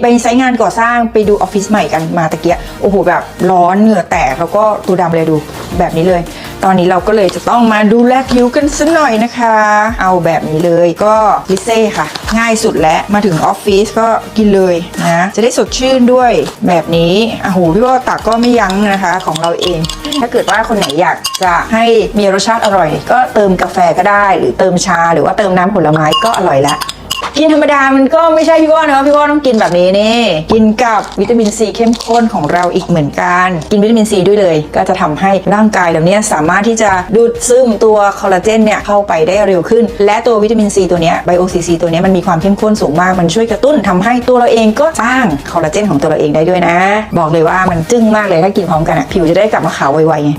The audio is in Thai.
ไปไซต์งานก่อสร้างไปดูออฟฟิศใหม่กันมาตะเกียโอ้โหแบบร้อนเหงื่อแตกแล้วก็ตัวดำเลยดูแบบนี้เลย ตอนนี้เราก็เลยจะต้องมาดูแลผิวกันสักหน่อยนะคะ เอาแบบนี้เลยก็ลิเซ่ค่ะ ง่ายสุดแล้วมาถึงออฟฟิศก็กินเลยนะจะได้สดชื่นด้วยแบบนี้โอะโหพี่ว่าตักก็ไม่ยั้งนะคะของเราเอง ถ้าเกิดว่าคนไหนอยากจะให้มีรสชาติอร่อย ก็เติมกาแฟก็ได้ หรือเติมชาหรือว่าเติมน้ำผลไม้ก็อร่อยละ กินธรรมดามันก็ไม่ใช่พี่ว่านะพี่ว่าต้องกินแบบนี้นี่ กินกับวิตามินซีเข้มข้นของเราอีกเหมือนกัน กินวิตามินซีด้วยเลย ก็จะทำให้ร่างกายเราเนี่ยสามารถที่จะดูดซึมตัวคอลลาเจนเนี่ยเข้าไปได้เร็วขึ้น และตัววิตามินซีตัวเนี้ไบโอซีซีตัวเนี้ยมันมีความเข้มข้นสูงมากมันช่วยกระตุ้นทำให้ตัวเราเองก็สร้างคอลลาเจนของตัวเราเองได้ด้วยนะ บอกเลยว่ามันจึ้งมากเลยถ้ากินพร้อมกันอะผิวจะได้กลับมาขาวไวๆไง